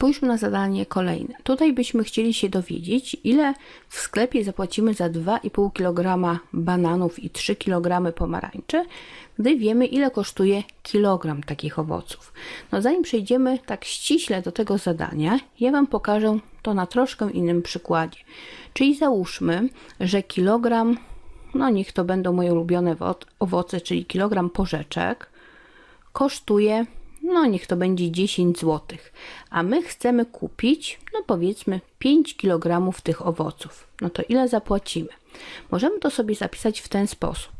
Spójrzmy na zadanie kolejne. Tutaj byśmy chcieli się dowiedzieć, ile w sklepie zapłacimy za 2,5 kg bananów i 3 kg pomarańczy, gdy wiemy, ile kosztuje kilogram takich owoców. No zanim przejdziemy tak ściśle do tego zadania, ja Wam pokażę to na troszkę innym przykładzie. Czyli załóżmy, że kilogram, no niech to będą moje ulubione owoce, czyli kilogram porzeczek, kosztuje no niech to będzie 10 zł, a my chcemy kupić, no powiedzmy 5 kg tych owoców. No to ile zapłacimy? Możemy to sobie zapisać w ten sposób,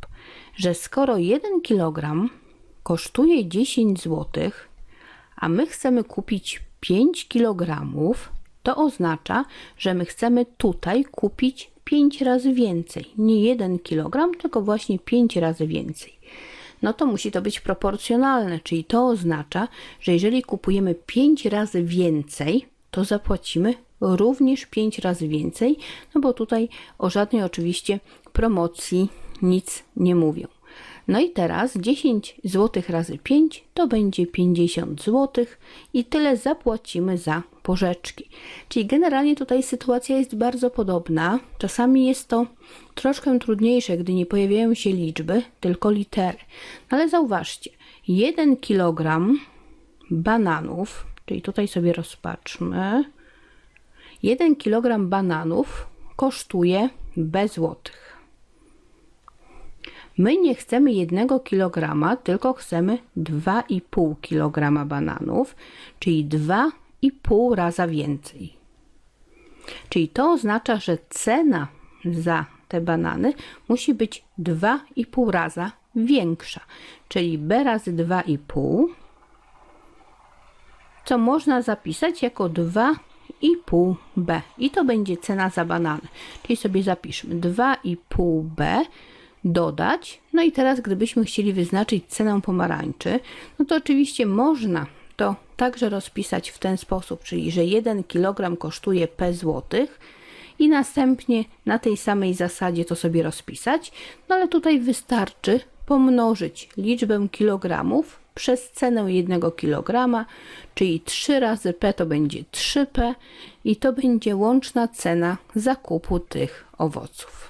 że skoro 1 kg kosztuje 10 zł, a my chcemy kupić 5 kg, to oznacza, że my chcemy tutaj kupić 5 razy więcej. Nie 1 kg, tylko właśnie 5 razy więcej no to musi to być proporcjonalne, czyli to oznacza, że jeżeli kupujemy 5 razy więcej, to zapłacimy również 5 razy więcej, no bo tutaj o żadnej oczywiście promocji nic nie mówią. No i teraz 10 zł razy 5 to będzie 50 zł i tyle zapłacimy za porzeczki. Czyli generalnie tutaj sytuacja jest bardzo podobna. Czasami jest to troszkę trudniejsze, gdy nie pojawiają się liczby, tylko litery. No ale zauważcie, 1 kg bananów, czyli tutaj sobie rozpatrzmy, 1 kg bananów kosztuje bez złotych. My nie chcemy 1 kg, tylko chcemy 2,5 kg bananów, czyli 2,5 raza więcej. Czyli to oznacza, że cena za te banany musi być 2,5 raza większa, czyli b razy 2,5, co można zapisać jako 2,5b i to będzie cena za banany. Czyli sobie zapiszmy 2,5b dodać. No i teraz, gdybyśmy chcieli wyznaczyć cenę pomarańczy, no to oczywiście można to także rozpisać w ten sposób, czyli że 1 kg kosztuje p złotych i następnie na tej samej zasadzie to sobie rozpisać, no ale tutaj wystarczy pomnożyć liczbę kilogramów przez cenę 1 kg, czyli 3 razy p to będzie 3p i to będzie łączna cena zakupu tych owoców.